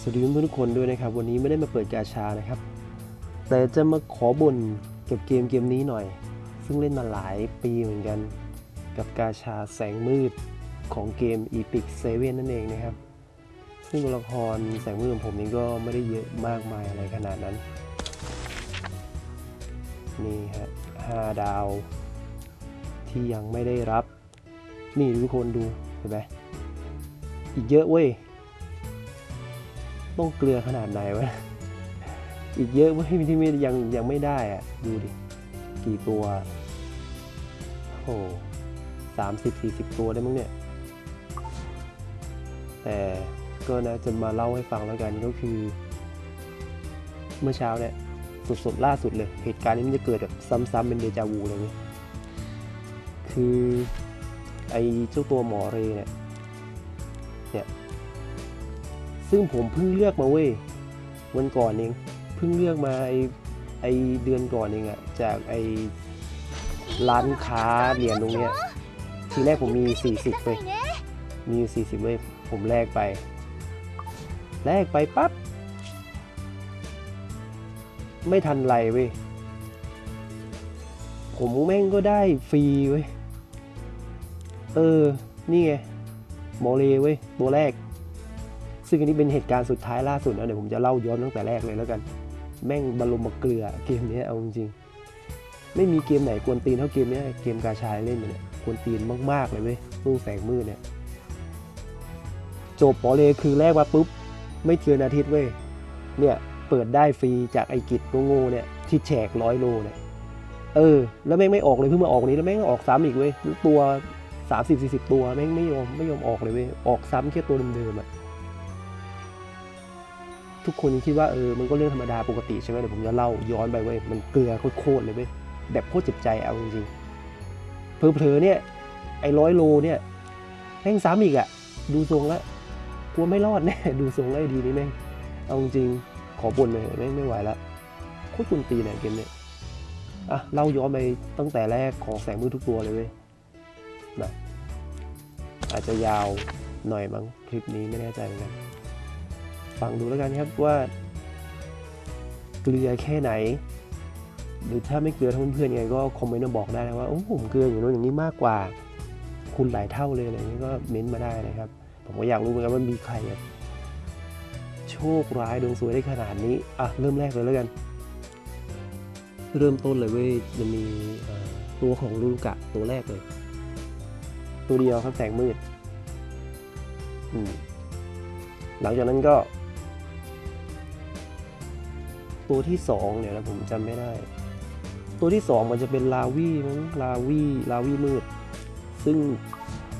สวัสดีเพื่อนทุกคนด้วยนะครับ วันนี้ไม่ได้มาเปิดกาชานะครับ แต่จะมาขอบ่นเกับเกมเกมนี้หน่อย ซึ่งเล่นมาหลายปีเหมือนกัน กับกาชาแสงมืดของเกม Epic 7 นั่นเองนะครับ ซึ่งตัวละครแสงมืดของผมนี่ก็ไม่ได้เยอะมากมายอะไรขนาดนั้น นี่ฮะห้าดาว ที่ยังไม่ได้รับ นี่ทุกคนดูเห็นไหมอีกเยอะเว้ย ต้องเกลือขนาดไหนวะ อีกเยอะเว้ที่ไม่ยังยังไม่ได้อะดูดิ กี่ตัว โอ้สามสิบสี่สิบตัวได้มั้งเนี่ย แต่ก็นะจะมาเล่าให้ฟังแล้วกันก็คือ เมื่อเช้าเนี่ยสดๆล่าสุดเลย เหตุการณ์นี้มันจะเกิดแบบซ้ำๆเป็นเดจาวูเลยนี่คือไอ้เจ้าตัวหมอเรเนี่ยเนี่ย ซึ่งผมเพิ่งเลือกมาเว้ยวันก่อนเองเพิ่งเลือกมาไอไอเดือนก่อนเองอะจากไอร้านค้าเหรียญตรงเนี้ยทีแรกผมมี 40เลยมีอยู่ 40เลยผมแลกไปแลกไปปั๊บไม่ทันไรเว้ยผมแม่งก็ได้ฟรีเว้ยเออ นี่ไงโมเลเว้ยตัวแรก ซึ่งอันนี้เป็นเหตุการณ์สุดท้ายล่าสุดนะเดี๋ยวผมจะเล่าย้อนตั้งแต่แรกเลยแล้วกัน แม่งบรมเกลือเกมนี้เอาจริงๆไม่มีเกมไหนกวนตีนเท่าเกมนี้เกมกาชายเล่นมาเนี่ยกวนตีนมากๆเลยเว้ยตู้แสงมืดเนี่ยจบปอเลคือแรกมาปุ๊บ ไม่เกินอาทิตย์เว้ยเนี่ยเปิดได้ฟรีจากไอกิจโง่ๆเนี่ยที่แฉกร้อยโลเนี่ยเออ แล้วแม่งไม่ออกเลยเพิ่งมาออกนี้แล้วแม่งออกซ้ำอีกเว้ยตัวสามสิบสี่สิบตัวแม่งไม่ยอมไม่ยอมออกเลยเว้ยออกซ้ำแค่ตัวเดิมๆอะ ทุกคนยังคิดว่าเออมันก็เรื่องธรรมดาปกติใช่ไหมเดี๋ยวผมจะเล่าย้อนไปเว้ยมันเกลือโคตรเลยเว้ยแบบโคตรเจ็บใจเอาจริงๆเผลอๆเนี่ยไอ้ร้อยโลเนี่ยแม่งซ้ำอีกอะดูทรงแล้วกลัวไม่รอดแน่ดูทรงแล้วดีนี่แม่งเอาจริงๆขอบ่นเลยแม่งไม่ไหวละโคตรกุนตีเนี่ยเกมเนี่ยอะเล่าย้อนไปตั้งแต่แรกของแสงมืดทุกตัวเลยเว้ยนะอาจจะยาวหน่อยมั้งคลิปนี้ไม่แน่ใจเหมือนกัน ฟังดูแล้วกันครับว่า เกลือแค่ไหน หรือถ้าไม่เกลือทั้งเพื่อนๆไงก็คอมเมนต์มาบอกได้นะว่าโอ้ผมเกลืออย่างโน้นอย่างนี้มากกว่า คุณหลายเท่าเลยอะไรอย่างนี้ก็เม้นต์มาได้นะครับ ผมก็อยากรู้เหมือนกันว่ามีใครแบบโชคร้ายดวงสวยได้ขนาดนี้อะเริ่มแรกเลยแล้วกัน เริ่มต้นเลยเว้ยจะมีเอ่อตัวของลูกะตัวแรกเลย ตัวเดียวครับแสงมืดอืมหลังจากนั้นก็ ตัวที่สองเนี่ยนะผมจำไม่ได้ ตัวที่สองมันจะเป็นลาวี่มั้งลาวี่ลาวี่มืด ซึ่ง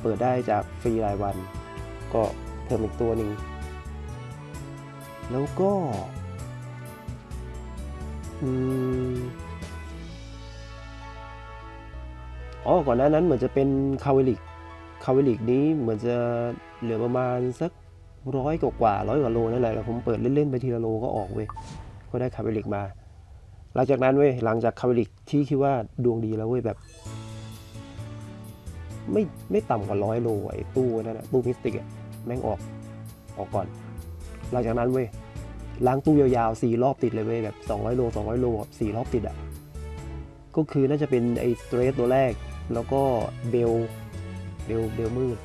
เปิดได้จากฟรีรายวัน ก็เพิ่มอีกตัวหนึ่ง แล้วก็อืมอ๋อก่อนหน้านั้นเหมือนจะเป็นคาเวลิกคาเวลิกนี้เหมือนจะเหลือประมาณสักร้อยกว่ากว่าร้อยกว่าโลนั่นแหละแล้วผมเปิดเล่นๆไปทีละโลก็ออกเว้ย ก็ได้คาร์บิลิกมา หลังจากนั้นเว้ยหลังจากคาร์บิลิกที่คิดว่าดวงดีแล้วเว้ยแบบ ไม่ไม่ต่ำกว่าร้อยโลไอ้ตู้นั่นนะตู้มิสติกอะแม่งออกออกก่อน หลังจากนั้นเว้ยล้างตู้ยาวๆสี่รอบติดเลยเว้ยแบบ200โล200โลสี่รอบติดอะก็คือน่าจะเป็นไอ้สเตรทตัวแรก แล้วก็เบลเบลเบลมืด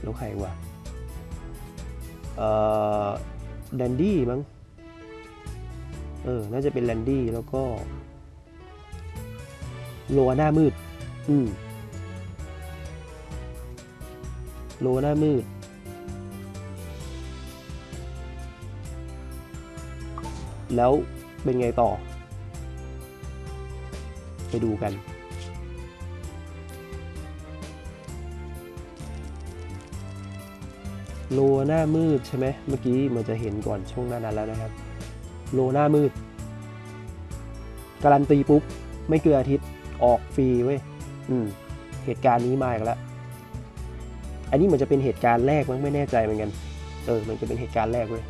แล้วใครวะเอ่อแลนดี้มั้ง เออ น่าจะเป็นแลนดี้แล้วก็ โลหน้ามืด อืมโลหน้ามืด แล้วเป็นไงต่อ ไปดูกันโลหน้ามืดใช่ไหมเมื่อกี้มันจะเห็นก่อนช่วงหน้านั้นแล้วนะครับ โลหน้ามืด การันตีปุ๊บ ไม่เกินอาทิตย์ออกฟรีเว้ยอืม เหตุการณ์นี้มาอีกแล้วอันนี้เหมือนจะเป็นเหตุการณ์แรกมั้งไม่แน่ใจเหมือนกัน เออ มันจะเป็นเหตุการณ์แรกเว้ย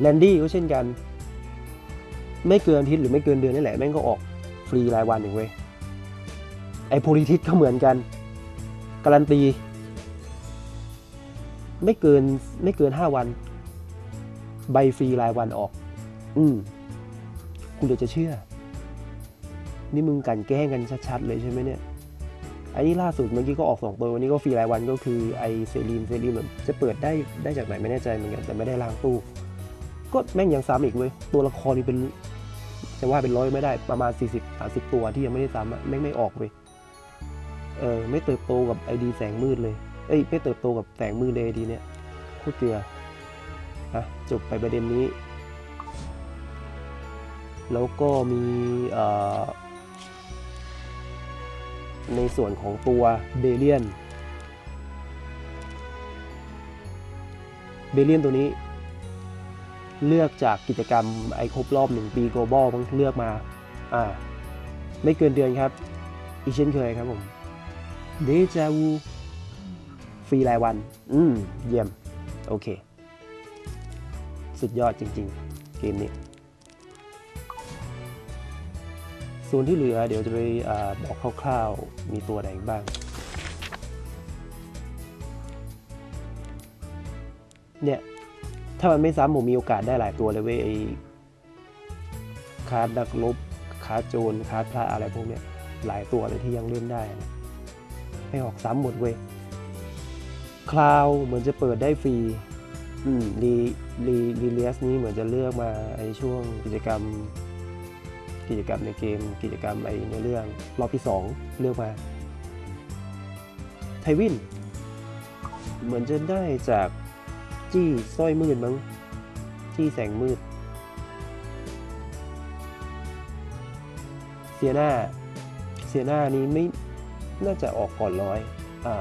แลนดี้ก็เช่นกัน ไม่เกินอาทิตย์หรือไม่เกินเดือนนี่แหละแม่งก็ออกฟรีรายวันอย่างเว้ยไอโพลิทิสก็เหมือนกัน การันตี ไม่เกินไม่เกินห้าวัน ใบฟรีรายวันออก อืมคุณเดี๋ยวจะเชื่อ นี่มึงกลันแกล้งกันชัดๆเลยใช่ไหมเนี่ยอันนี้ล่าสุดเมื่อกี้ก็ออกสองตัววันนี้ก็ฟรีรายวันก็คือไอเซรีนเซรีนแบบจะเปิดได้ได้จากไหนไม่แน่ใจเหมือนกันแต่ไม่ได้ล้างตู้ก็แม่งยังซ้ำอีกเว้ยตัวละครนี่เป็นจะว่าเป็นร้อยไม่ได้ประมาณ 40 30 ตัวที่ยังไม่ได้ซ้ำอะแม่งไม่ออกเว้ยเออไม่เติบโตกับไอดีแสงมืดเลยเอ้ยไม่เติบโตกับแสงมืดเลยไอดีเนี่ยโคตรเกลือ อะจบไปประเด็นนี้ แล้วก็มีในส่วนของตัวเบเลียนเบเลียนตัวนี้ เลือกจากกิจกรรมไอครบรอบหนึ่งปี global มั้งเลือกมา อ่า ไม่เกินเดือนครับ อีเช่นเคยครับผมเดจาวูฟรีรายวัน อืม เยี่ยม โอเค สุดยอดจริง ๆ เกมนี้ส่วนที่เหลือเดี๋ยวจะไปอบอกคร่าวๆ มีตัวไหนบ้าง เนี่ย ถ้ามันไม่ซ้ำผมมีโอกาสได้หลายตัวเลยเว้ยไอ้คาร์ดนักลบคาร์ดโจรคาร์ดพระอะไรพวกเนี้ยหลายตัวเลยที่ยังเล่นได้นะไม่ออกซ้ำหมดเว้ยคลาวเหมือนจะเปิดได้ฟรี รีรีรีเลียสนี้เหมือนจะเลือกมาไอช่วงกิจกรรม กิจกรรมในเกม กิจกรรมไอในเรื่องรอบที่ 2 เลือกมาไทวิน เหมือนจะได้จากจี้สร้อยมืดมั้งจี้แสงมืดเซียนาเซียนานี้ไม่น่าจะออกก่อนร้อยอ่า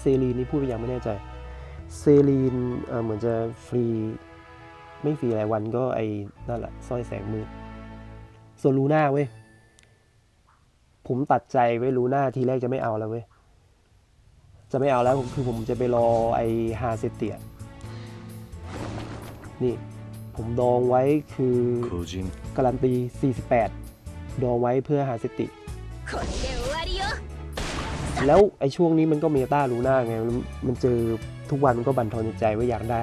เซรีนนี่พูดไปยังไม่แน่ใจ เซรีนเหมือนจะฟรี ไม่ฟรีหลายวันก็ไอ้นั่นแหละสร้อยแสงมือส่วนลูน่าเว้ย ผมตัดใจไว้ลูน่าทีแรกจะไม่เอาแล้วเว้ย จะไม่เอาแล้วคือผมจะไปรอไอ้ฮาเซเตียนี่ผมดองไว้คือการันตี 48 ดองไว้เพื่อฮาเซติ แล้วไอ้ช่วงนี้มันก็เมตาลูน่าไง มันเจอ ทุกวันมันก็บั่นทอนใจว่าอยากได้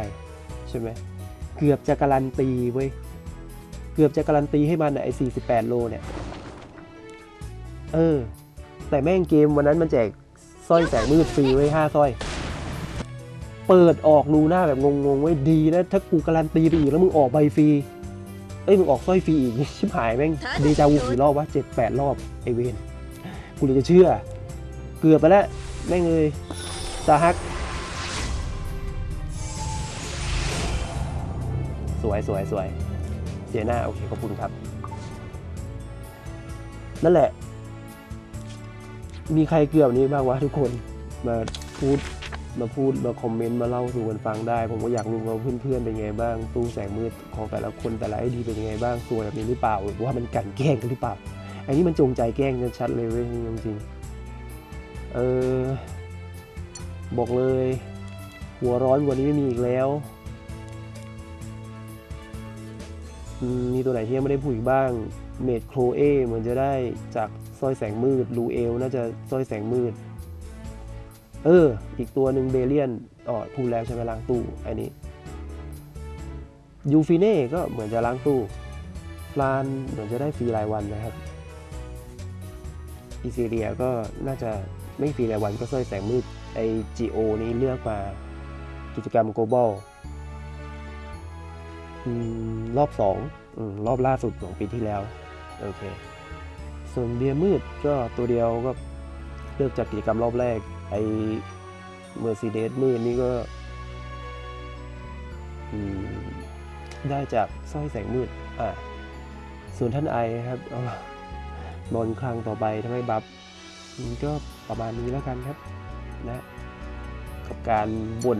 ใช่ไหมเกือบจะการันตีเว้ยเกือบจะการันตีให้มันอะไอ้48โลเนี่ยเออ แต่แม่งเกมวันนั้นมันแจกสร้อยแสงมืดฟรีไว้5สร้อย เปิดออกลูหน่าแบบงงๆไว้ดีนะ ถ้ากูการันตีไปอีกแล้วมึงออกใบฟรีเอ้ยมึงออกสร้อยฟรีอีกชิบหายแม่งเดจาวูกี่รอบวะเจ็ดแปดรอบไอเวนกูเลยจะเชื่อ เกือบไปแล้วแม่งเลยซาฮัก สวยสวยสวยเสียหน้าโอเคขอบคุณครับ นั่นแหละ มีใครเกือบนี้บ้างวะทุกคนมาพูดมาพูดมาคอมเมนต์มาเล่าสู่กันฟังได้ ผมก็อยากรู้ว่าเพื่อนๆเป็นไงบ้าง ตู้แสงมืดของแต่ละคนแต่ละไอดีเป็นยังไงบ้างสวยแบบนี้หรือเปล่าหรือว่ามันกันแกล้งกันหรือเปล่าอันนี้มันจงใจแกล้งกันชัดเลยเว้ยจริงๆเออบอกเลย หัวร้อนว่านี้ไม่มีอีกแล้ว มีตัวไหนที่ยังไม่ได้พูดอีกบ้าง เมดโครเอเหมือนจะได้จากสร้อยแสงมืดลูเอลน่าจะสร้อยแสงมืด เออ อีกตัวหนึ่งเบเลียนอ๋อพูดแล้วใช่ไหมล้างตู้ อันนี้ยูฟิเน่ก็เหมือนจะล้างตู้ฟลานเหมือนจะได้ฟรีรายวันนะครับอีซีเรียก็น่าจะไม่ฟรีรายวันก็สร้อยแสงมืดไอจีโอนี้เลือกมากิจกรรม global อื มรอบสองอมรอบล่าสุดของปีที่แล้ว โอเค ส่วนเบียร์มืดก็ตัวเดียวก็เลือกจากกิจกรรมรอบแรก ไอเมอร์ d เดสมืดนี่ก็ได้จากสร้อยแสงมืด อะส่วนท่านไอครับเอานอนคลังต่อไปทำให้บัฟมันก็ประมาณนี้แล้วกันครับนะ กับการบ่น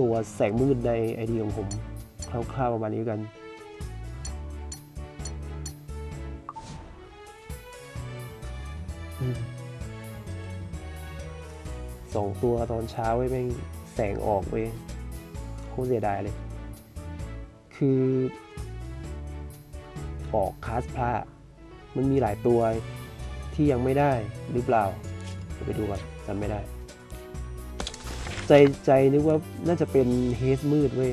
ตัวแสงมืดในไอเดียของผมคร่าวๆประมาณนี้แล้วกันอืมสองตัวตอนเช้าไว้ยแม่งแสงออกเว้ยโคตรเสียดายเลย คือ ออกคลาสพระมันมีหลายตัวที่ยังไม่ได้หรือเปล่าเดี๋ยวไปดูก่อนจำไม่ได้ ใจใจนึกว่าน่าจะเป็นเฮสมืดเว้ย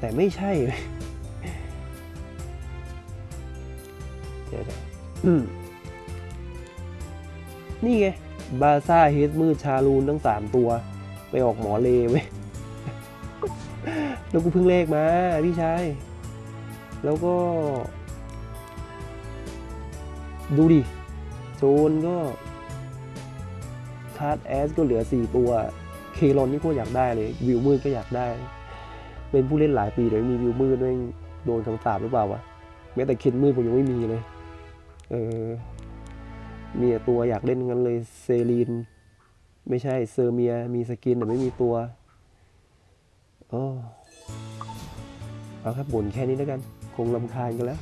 แต่ไม่ใช่ เดี๋ยวนี่ไง บาซ่าเฮสมืดชาลูนทั้งสามตัว ไปออกหมอเลเว้ย แล้วกูเพิ่งเลขมา พี่ชาย แล้วก็ ดูดิ โจนก็คาร์ดแอสก็เหลือ 4 ตัว เคลอนนี่โคตรอยากได้เลยวิวมืดก็อยากได้ เป็นผู้เล่นหลายปีแต่ไม่มีวิวมืดด้วยโดนคำสาปหรือเปล่าวะแม้แต่เคนมืดผมยังไม่มีเลย เออมีต่ตัวอยากเล่นงั้นเลยเซรีน ไม่ใช่เซอร์เมียมีสกินแต่ไม่มีตัวโอ้เอาครับบ่นแค่นี้แล้วกัน คงลำคาญกันแล้ว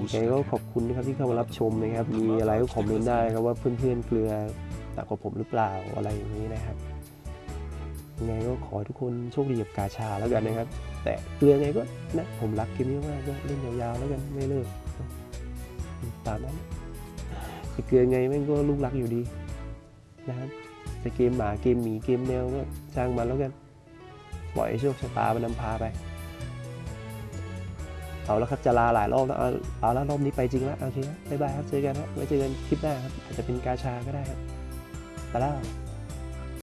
ยังไงก็ขอบคุณนะครับที่เข้ามารับชมนะครับ มีอะไรก็คอมเมนต์ได้ครับว่าเพื่อนๆเกลือต่างกับผมหรือเปล่าอะไรอย่างนี้นะครับ ยังไงก็ขอให้ทุกคนโชคดีกับกาชาแล้วกันนะครับ แต่เกลือไงก็นะผมรักเกมนี้มากก็เล่นยาวๆแล้วกันไม่เลิกตามนั้นแต่เกลือไงแม่งก็ลูกรักอยู่ดีนะครับจะเกมหมาเกมหมีเกมแมวก็ช่างมันแล้วกันปล่อยให้โชคชะตามันนำพาไป เอาแล้วครับจะลาหลายรอบแล้วเอาเอาแล้วรอบนี้ไปจริงแล้วโอเคบบ๊ายบายครับเจอกันครับไว้เจอกันคลิปหน้าครับอาจจะเป็นกาชาก็ได้ครับไปแล้ว